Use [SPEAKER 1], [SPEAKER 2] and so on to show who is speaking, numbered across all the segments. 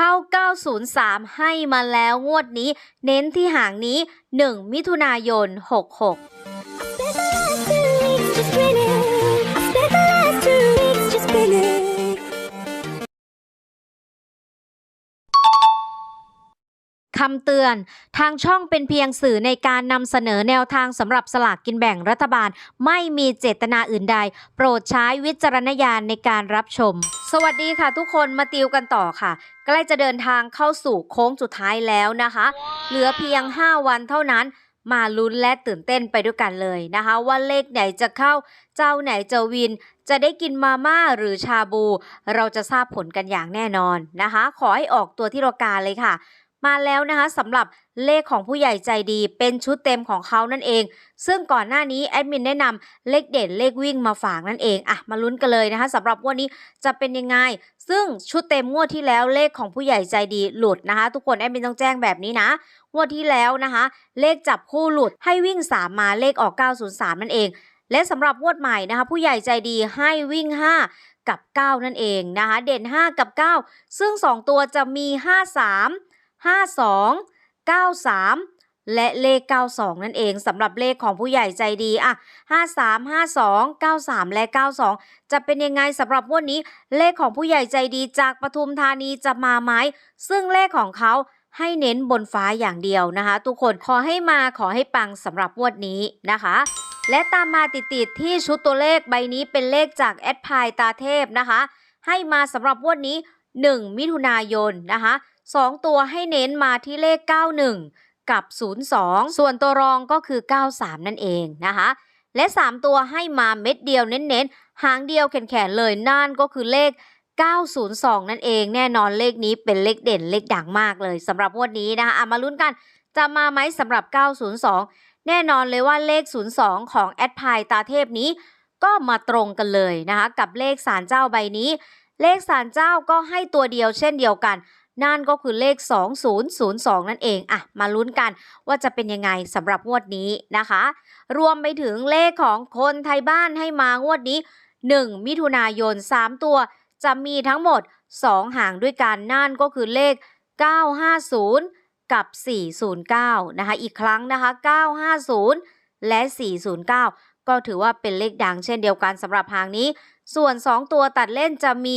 [SPEAKER 1] เข้า 903 ให้มาแล้วงวดนี้ เน้นที่หางนี้ 1 มิถุนายน 66 คำเตือน ทางช่องเป็นเพียงสื่อในการนำเสนอแนวทางสำหรับสลากกินแบ่งรัฐบาล ไม่มีเจตนาอื่นใด โปรดใช้วิจารณญาณในการรับชม สวัสดีค่ะทุกคนมาติวกันต่อค่ะ ใกล้จะเดินทางเข้าสู่โค้งสุดท้ายแล้วนะคะ เหลือเพียง 5 วันเท่านั้นมาลุ้นและตื่นเต้นไปด้วยกันเลยนะคะ ว่าเลขไหนจะเข้า เจ้าไหนจะวิน จะได้กินมาม่าหรือชาบู เราจะทราบผลกันอย่างแน่นอนนะคะ ขอให้ออกตัวที่ราการเลยค่ะ มาแล้วนะคะสำหรับเลขของผู้ใหญ่ใจดีเป็นชุดเต็มของเขานั่นเอง ซึ่งก่อนหน้านี้แอดมินแนะนำเลขเด่นเลขวิ่งมาฝากนั่นเองอะมาลุ้นกันเลยนะคะสำหรับงวดนี้จะเป็นยังไง ซึ่งชุดเต็มงวดที่แล้วเลขของผู้ใหญ่ใจดีหลุดนะคะ ทุกคนแอดมินต้องแจ้งแบบนี้นะงวดที่แล้วนะคะ เลขจับคู่หลุดให้วิ่ง 3 มาเลขออก 903 นั่นเอง และสำหรับงวดใหม่นะคะ ผู้ใหญ่ใจดีให้วิ่ง 5 กับ 9 นั่นเองนะคะ เด่น 5 กับ 9 ซึ่ง 2 ตัวจะมี 53 52 93 และเลข 92 นั่นเองสำหรับเลขของผู้ใหญ่ใจดีอะ53 52 93 และ 92 จะเป็นยังไงสำหรับวันนี้ เลขของผู้ใหญ่ใจดีจากปทุมธานีจะมาไหมซึ่งเลขของเขาให้เน้นบนฟ้าอย่างเดียวนะคะ ทุกคนขอให้มาขอให้ปังสำหรับวดนี้นะคะ และตามมาติดๆที่ชุดตัวเลขใบนี้เป็นเลขจากแอดพายตาเทพนะคะ ให้มาสำหรับวดนี้ 1 มิถุนายนนะคะ 2 ตัวให้เน้นมาที่เลข 91 กับ 02 ส่วนตัวรองก็คือ 93 นั่นเองนะคะ และ 3 ตัวให้มาเม็ดเดียวเน้นๆ หางเดียวแขนๆเลยนั่นก็คือเลข 902 นั่นเองแน่นอนเลขนี้เป็นเลขเด่นเลขดังมากเลยสำหรับงวันนี้นะคะอะมาลุ้นกันจะมาไหมสำหรับ 902 แน่นอนเลยว่าเลข 02 ของแอดพายตาเทพนี้ ก็มาตรงกันเลยนะคะ กับเลขสารเจ้าใบนี้ เลขสารเจ้าก็ให้ตัวเดียวเช่นเดียวกัน นั่นก็คือเลข 2002 นั่นเองอะมาลุ้นกันว่าจะเป็นยังไงสำหรับงวดนี้นะคะ รวมไปถึงเลขของคนไทยบ้านให้มางวดนี้ 1 มิถุนายน 3 ตัว จะมีทั้งหมด 2 หางด้วยกันนั่นก็คือเลข 950 กับ 409 นะคะ อีกครั้งนะคะ 950 และ 409 ก็ถือว่าเป็นเลขดังเช่นเดียวกันสำหรับหางนี้ ส่วน 2 ตัวตัดเล่นจะมี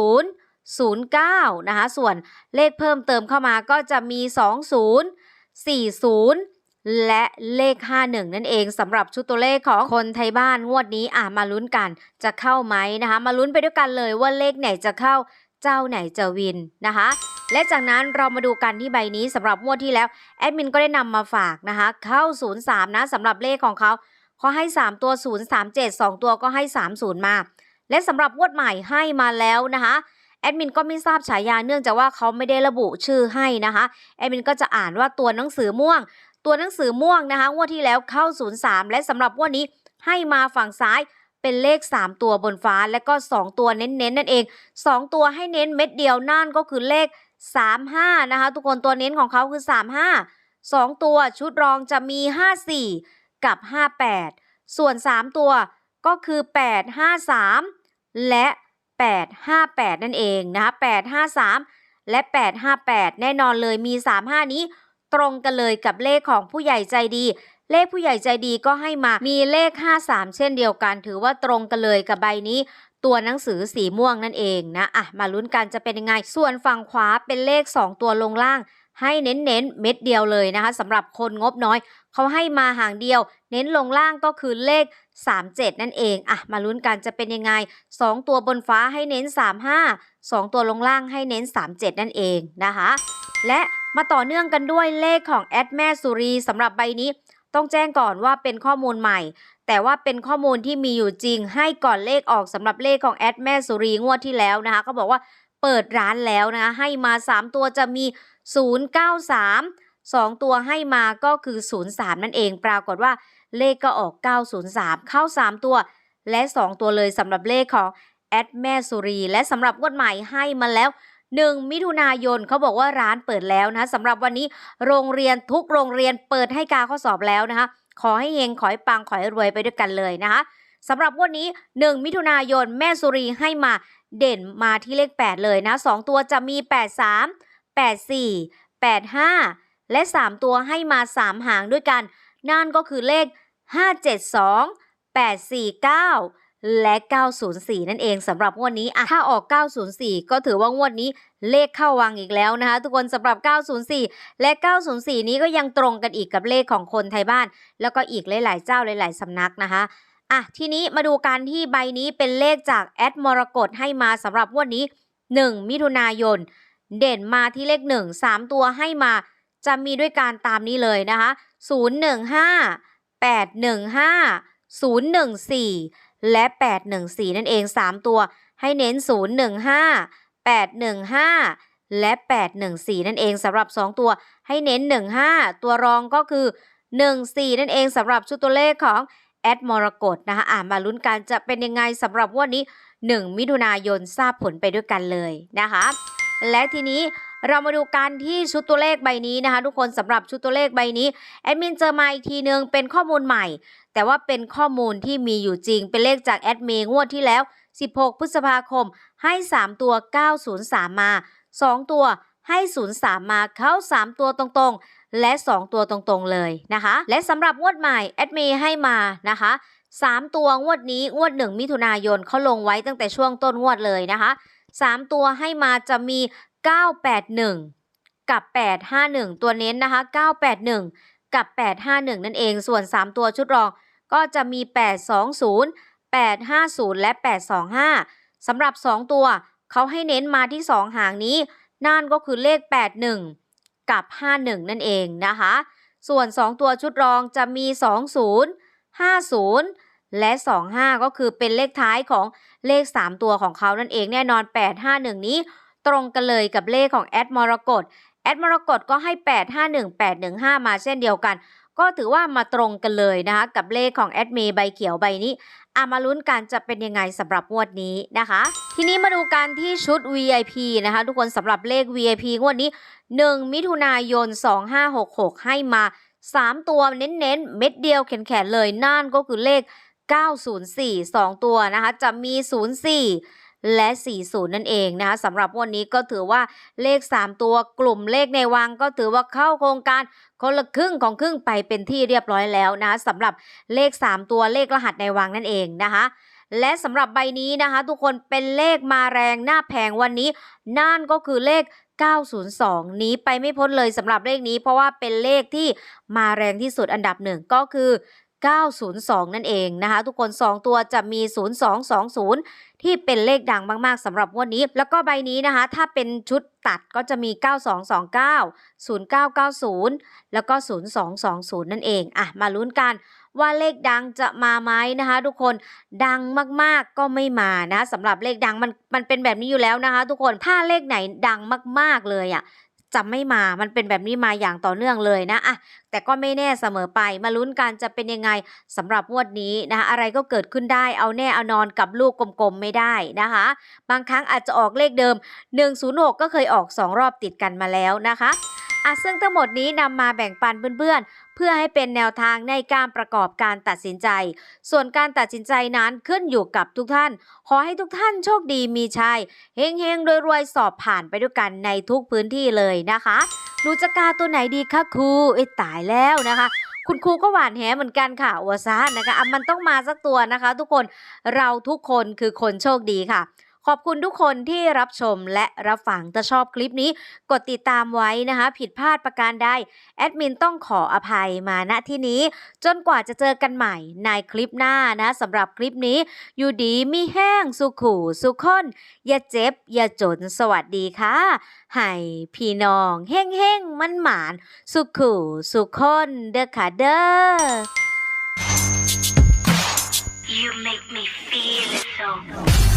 [SPEAKER 1] 50 09 นะคะ ส่วนเลขเพิ่มเติมเข้ามาก็จะมี 20 40 และเลข 51 นั่นเองสำหรับชุดตัวเลขของคนไทยบ้านงวดนี้อะมาลุ้นกันจะเข้าไหมนะคะ มาลุ้นไปด้วยกันเลยว่าเลขไหนจะเข้าเจ้าไหนจะวินนะคะ และจากนั้นเรามาดูกันที่ใบนี้สำหรับงวดที่แล้วแอดมินก็ได้นำมาฝากนะคะ เข้า 03 นะสำหรับเลขของเขาเขาให้ 3 ตัว 037 2 ตัวก็ให้ 30 มา และสำหรับงวดใหม่ให้มาแล้วนะคะ แอดมินก็ไม่ทราบฉายาเนื่องจากว่าเขาไม่ได้ระบุชื่อให้นะคะแอดมินก็จะอ่านว่าตัวหนังสือม่วง ตัวหนังสือม่วงนะคะงวดที่แล้วเข้า 03 และสำหรับงวดนี้ให้มาฝั่งซ้ายเป็นเลข 3 ตัวบนฟ้าและก็ 2 ตัวเน้นๆนั่นเอง 2 ตัวให้เน้นเม็ดเดียวนั่นก็คือเลข 35 นะคะ ทุกคนตัวเน้นของเขาคือ 35 2 ตัวชุดรองจะมี 54 กับ 58 ส่วน 3 ตัวก็คือ 853 และ 858 นั่นเองนะคะ853 และ 858 แน่นอนเลยมี 35 นี้ตรงกันเลยกับเลขของผู้ใหญ่ใจดี เลขผู้ใหญ่ใจดีก็ให้มามีเลข 53 เช่นเดียวกัน ถือว่าตรงกันเลยกับใบนี้ตัวหนังสือสีม่วงนั่นเองนะอะมาลุ้นกันจะเป็นยังไง ส่วนฝั่งขวาเป็นเลข 2 ตัวลงล่าง ให้เน้นๆเม็ดเดียวเลยนะคะสำหรับคนงบน้อย เขาให้มาหางเดียว เน้นลงล่างก็คือเลข 37 นั่นเองอะมาลุ้นกันจะเป็นยังไง 2 ตัวบนฟ้าให้เน้น 35 2 ตัวลงล่างให้เน้น 37 นั่นเองนะคะ และมาต่อเนื่องกันด้วยเลขของแอดแม่สุรีสำหรับใบนี้ ต้องแจ้งก่อนว่าเป็นข้อมูลใหม่ แต่ว่าเป็นข้อมูลที่มีอยู่จริง ให้ก่อนเลขออกสำหรับเลขของแอดแม่สุรีงวดที่แล้วนะคะเขาบอกว่าเปิดร้านแล้วนะคะให้มา 3 ตัวจะมี 093 2 ตัวให้มาก็คือ 03 นั่นเอง ปรากฏว่าเลขก็ออก 903 เข้า 3 ตัว และ 2 ตัวเลยสำหรับเลขของแอดแม่สุรี และสำหรับงวดใหม่ให้มาแล้ว 1 มิถุนายนเขาบอกว่าร้านเปิดแล้วนะสำหรับวันนี้โรงเรียนทุกโรงเรียนเปิดให้การข้อสอบแล้วนะคะ ขอให้เฮงขอให้ปังขอให้รวยไปด้วยกันเลยนะคะสำหรับงวันนี้ 1 มิถุนายนแม่สุรีให้มาเด่นมาที่เลข 8 เลยนะ 2 ตัวจะมี 83 84 85 และ 3 ตัวให้มา 3 หางด้วยกัน นั่นก็คือเลข 572 849 และ 904 นั่นเองสำหรับงวดนี้อะถ้าออก 904 ก็ถือว่างวดนี้เลขเข้าวังอีกแล้วนะคะ ทุกคนสำหรับ 904 และ 904 นี้ก็ยังตรงกันอีกกับเลขของคนไทยบ้าน แล้วก็อีกหลาย ๆ เจ้าหลาย ๆสำนักนะคะอะทีนี้มาดูการที่ใบนี้เป็นเลขจากแอดมรกตให้มาสำหรับงวดนี้ 1 มิถุนายน เด่นมาที่เลข 1 3 ตัวให้มา จะมีด้วยการตามนี้เลยนะคะ 015 815 014 และ 814 นั่นเอง 3 ตัว ให้เน้น 015 815 และ 814 นั่นเองสำหรับ 2 ตัว ให้เน้น 15 ตัวรองก็คือ 14 นั่นเองสำหรับชุดตัวเลขของแอดมรกตนะคะอ่านมาลุ้นกันจะเป็นยังไงสำหรับวันนี้ 1 มิถุนายนทราบผลไปด้วยกันเลยนะคะ และทีนี้ เรามาดูการที่ชุดตัวเลขใบนี้นะคะ ทุกคนสำหรับชุดตัวเลขใบนี้แอดมินเจอมาอีกทีนึงเป็นข้อมูลใหม่ แต่ว่าเป็นข้อมูลที่มีอยู่จริง เป็นเลขจากแอดเมงวดที่แล้ว 16 พฤษภาคม ให้ 3 ตัว 903 มา 2 ตัวให้ 03 มาเข้า 3 ตัวตรงๆ และ 2 ตัวตรงๆเลยนะคะ และสำหรับงวดใหม่แอดเมให้มานะคะ3 ตัวงวดนี้งวด 1 มิถุนายนเขาลงไว้ตั้งแต่ช่วงต้นงวดเลยนะคะ 3 ตัวให้มาจะมี 981 กับ 851 ตัวเน้นนะคะ 981 กับ 851 นั่นเอง ส่วน 3 ตัวชุดรองก็จะมี 820 850 และ 825 สำหรับ 2 ตัวเขาให้เน้นมาที่ 2 หางนี้ นั่นก็คือเลข 81 กับ 51 นั่นเองนะคะ ส่วน 2 ตัวชุดรองจะมี 20 50 และ 25 ก็คือเป็นเลขท้ายของเลข 3 ตัวของเขานั่นเองแน่นอน 851 นี้ ตรงกันเลยกับเลขของแอดมรกตแอดมรกตก็ให้ 851 815 มาเช่นเดียวกัน ก็ถือว่ามาตรงกันเลยนะคะ กับเลขของแอดเมย์ใบเขียวใบนี้อามาลุ้นกันจะเป็นยังไงสำหรับงวดนี้นะคะ ทีนี้มาดูกันที่ชุด VIP นะคะ ทุกคนสำหรับเลข VIP งวดนี้ 1 มิถุนายน 2566 ให้มา 3 ตัวเน้นๆ เม็ดเดียวแขนๆเลยนั่นก็คือเลข 904 2 ตัวนะคะ จะมี 04 และ 40 นั่นเองนะคะสำหรับวันนี้ก็ถือว่าเลข 3 ตัวกลุ่มเลขในวังก็ถือว่าเข้าโครงการคนละครึ่งของครึ่งไปเป็นที่เรียบร้อยแล้วนะคะสำหรับเลข 3 ตัวเลขรหัสในวังนั่นเองนะคะและสำหรับใบนี้นะคะ ทุกคนเป็นเลขมาแรงหน้าแผงวันนี้ นั่นก็คือเลข 902 นี้ไปไม่พ้นเลยสำหรับเลขนี้ เพราะว่าเป็นเลขที่มาแรงที่สุดอันดับหนึ่งก็คือ 902 นั่นเองนะคะ ทุกคน 2 ตัวจะมี 0220 ที่เป็นเลขดังมาก ๆสำหรับวดนี้ แล้วก็ใบนี้นะคะ ถ้าเป็นชุดตัดก็จะมี 9229 0990 แล้วก็ 0220 นั่นเองอะมาลุ้นกันว่าเลขดังจะมาไหมนะคะทุกคนดังมากๆก็ไม่มานะสำหรับเลขดังมันมันเป็นแบบนี้อยู่แล้วนะคะ ทุกคนถ้าเลขไหนดังมาก ๆเลยอะ จะไม่มามันเป็นแบบนี้มาอย่างต่อเนื่องเลยนะอะแต่ก็ไม่แน่เสมอไปมาลุ้นกันจะเป็นยังไงสำหรับงวดนี้นะคะอะไรก็เกิดขึ้นได้เอาแน่เอานอนกับลูกกลมๆไม่ได้นะคะ บางครั้งอาจจะออกเลขเดิม 106 ก็เคยออก 2 รอบติดกันมาแล้วนะคะอะซึ่งทั้งหมดนี้นำมาแบ่งปันเพื่อนๆ เพื่อให้เป็นแนวทางในการประกอบการตัดสินใจ ส่วนการตัดสินใจนั้นขึ้นอยู่กับทุกท่าน ขอให้ทุกท่านโชคดีมีชัยเฮงๆรวยๆ สอบผ่านไปด้วยกันในทุกพื้นที่เลยนะคะหนูจะกาตัวไหนดีคะครูเอ้ตายแล้วนะคะคุณครูก็หวานแหเหมือนกันค่ะอวาซานะคะอะมันต้องมาสักตัวนะคะ ทุกคนเราทุกคนคือคนโชคดีค่ะ ขอบคุณทุกคนที่รับชมและรับฟังถ้าชอบคลิปนี้ กดติดตามไว้นะคะ ผิดพลาดประการใดแอดมินต้องขออภัยมาณที่นี้ จนกว่าจะเจอกันใหม่ในคลิปหน้านะสำหรับคลิปนี้ อยู่ดีมีแห้งสุขูสุขคนอย่าเจ็บ อย่าจนสวัสดีค่ะให้พี่น้องเฮ่งเฮ่งมันหมาน สุขูสุขคนเด้อค่ะเด้อ
[SPEAKER 2] You make me feel so